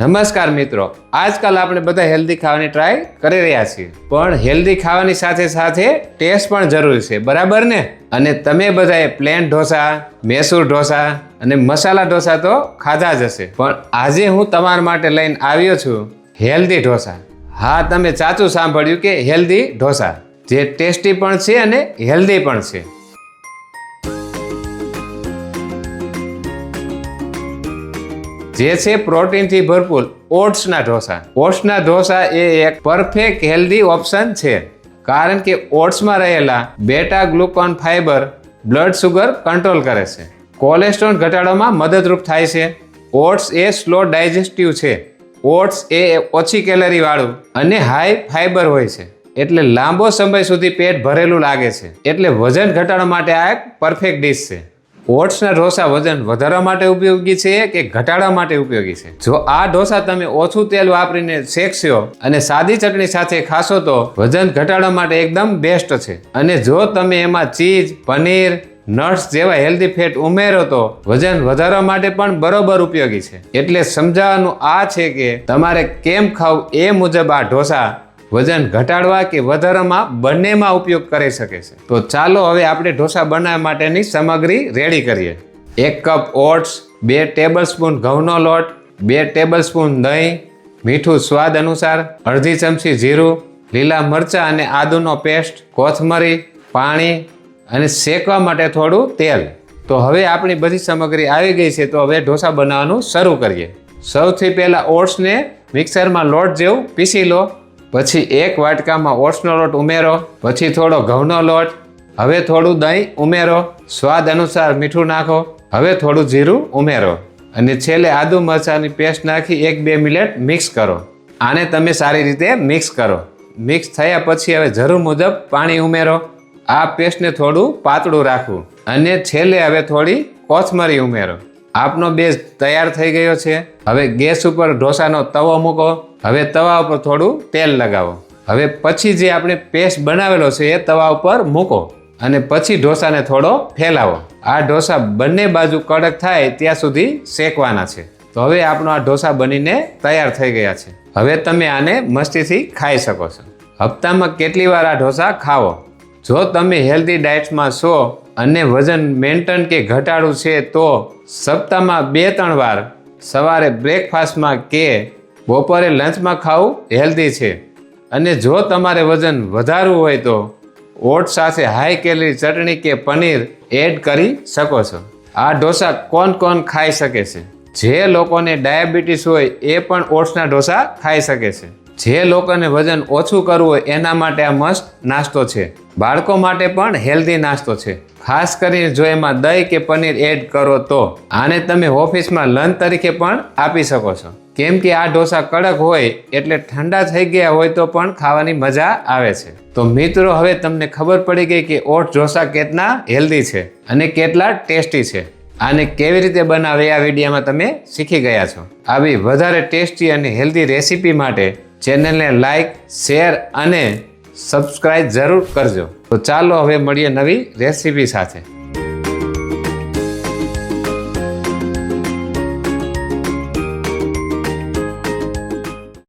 નમસ્કાર મિત્રો, આજકાલ આપણે બધા હેલ્ધી ખાવાની ટ્રાય કરી રહ્યા છીએ. પણ હેલ્ધી ખાવાની સાથે સાથે ટેસ્ટ પણ જરૂરી છે, બરાબર ને? અને તમે બધાએ પ્લેન ઢોસા, મેસૂર ઢોસા અને મસાલા ઢોસા તો ખાધા જ હશે. પણ આજે હું તમારા માટે લઈને આવ્યો છું હેલ્ધી ઢોસા. હા, તમે સાચું સાંભળ્યું કે હેલ્ધી ઢોસા. જે ટેસ્ટી પણ છે અને હેલ્ધી પણ છે. જે છે પ્રોટીનથી ભરપૂર ઓટ્સના ઢોસા. ઓટ્સના ઢોસા એ એક પરફેક્ટ હેલ્ધી ઓપ્શન છે. કારણ કે ઓટ્સમાં રહેલા beta glucan fibre blood sugar control કરે છે. કોલેસ્ટ્રોલ ઘટાડવામાં મદદરૂપ થાય છે. ઓટ્સ એ સ્લો ડાયજેસ્ટિવ છે. ઓટ્સ એ ઓછી કેલરી વાળું અને હાઈ ફાઇબર હોય છે. એટલે લાંબો સમય સુધી પેટ ભરેલું લાગે છે. એટલે વજન ઘટાડવા માટે આ એક પરફેક્ટ ડીશ છે. ઓટ્સના ઢોસા વજન વધારવા માટે ઉપયોગી છે કે ઘટાડવા માટે ઉપયોગી છે? જો આ ઢોસા તમે ઓછું તેલ વાપરીને શેકશો અને સાદી ચટણી સાથે ખાશો તો વજન ઘટાડવા માટે એકદમ બેસ્ટ છે. અને જો તમે એમાં ચીઝ, પનીર નટ્સ જેવા હેલ્ધી ફેટ ઉમેરો તો વજન વધારવા માટે પણ બરોબર ઉપયોગી છે. એટલે સમજાવવાનું આ છે કે તમારે કેમ ખાવું એ મુજબ આ ઢોસા વજન ઘટાડવા કે વધારવામાં બંનેમાં ઉપયોગ કરી શકે છે. તો ચાલો હવે આપણે ઢોસા બનાવવા માટેની સામગ્રી રેડી કરીએ. એક કપ ઓટ્સ બે ટેબલ સ્પૂન ઘઉંનો લોટ, બે ટેબલ સ્પૂન દહીં, મીઠું સ્વાદ અનુસાર, અડધી ચમચી જીરું, લીલા મરચાં અને આદુનો પેસ્ટ કોથમરી, પાણી અને શેકવા માટે થોડું તેલ. તો હવે આપણી બધી સામગ્રી આવી ગઈ છે, તો હવે ઢોસા બનાવવાનું શરૂ કરીએ. સૌથી પહેલાં ઓટ્સને મિક્સરમાં લોટ જેવું પીસી લો. પછી એક વાટકામાં ઓટ્સનો લોટ ઉમેરો, પછી થોડો ઘઉંનો લોટ, હવે થોડું દહીં ઉમેરો, સ્વાદ અનુસાર મીઠું નાખો, હવે થોડું જીરું ઉમેરો અને છેલ્લે આદુ મરચાંની પેસ્ટ નાખી એક બે મિનિટ મિક્સ કરો. આને તમે સારી રીતે મિક્સ કરો. મિક્સ થયા પછી હવે જરૂર મુજબ પાણી ઉમેરો. આ પેસ્ટને થોડું પાતળું રાખવું અને છેલ્લે હવે થોડી કોથમરી ઉમેરો. આપનો બેઝ તૈયાર થઈ ગયો છે. હવે ગેસ ઉપર ઢોસાનો તવો મૂકો. હવે તવા ઉપર થોડું તેલ લગાવો. હવે પછી જે આપણે પેસ્ટ બનાવેલો છે એ તવા ઉપર મૂકો અને પછી ઢોસાને થોડો ફેલાવો. આ ઢોસા બંને બાજુ કડક થાય ત્યાં સુધી શેકવાના છે. તો હવે આપણો આ ઢોસા બનીને તૈયાર થઈ ગયા છે. હવે તમે આને મસ્તીથી ખાઈ શકો છો. હપ્તામાં કેટલી વાર આ ઢોસા ખાવો? જો તમે હેલ્ધી ડાયટમાં છો અને વજન મેન્ટેન કે ઘટાડવું છે તો સપ્તાહમાં બે ત્રણ વાર, સવારે બ્રેકફાસ્ટમાં કે બપોરે લંચમાં ખાવું હેલ્ધી છે. અને જો તમારે વજન વધારવું હોય તો ઓટ સાથે હાઈ કેલરી ચટણી કે પનીર એડ કરી શકો છો. આ ઢોસા કોણ કોણ ખાઈ શકે છે? જે લોકોને ડાયાબિટીસ હોય એ પણ ઓટ્સના ઢોસા ખાઈ શકે છે. જે લોકોને વજન ઓછું કરવું હોય એના માટે આ મસ્ત નાસ્તો છે. બાળકો માટે પણ હેલ્ધી નાસ્તો છે. ખાસ કરીને જો એમાં દહીં કે પનીર એડ કરો તો. આને તમે ઓફિસમાં લંચ તરીકે પણ આપી શકો છો. કેમ કે આ ઢોસા કડક હોય એટલે ઠંડા થઈ ગયા હોય તો પણ ખાવાની મજા આવે છે. તો મિત્રો, હવે તમને ખબર પડી ગઈ કે ઓટ ઢોસા કેટલા હેલ્ધી છે અને કેટલા ટેસ્ટી છે. આને કેવી રીતે બનાવે આ વિડીયોમાં તમે શીખી ગયા છો. આવી વધારે ટેસ્ટી અને હેલ્ધી રેસીપી માટે ચેનલને લાઈક, શેર અને સબસ્ક્રાઈબ જરૂર કરજો. તો ચાલો હવે મળીએ નવી રેસીપી સાથે.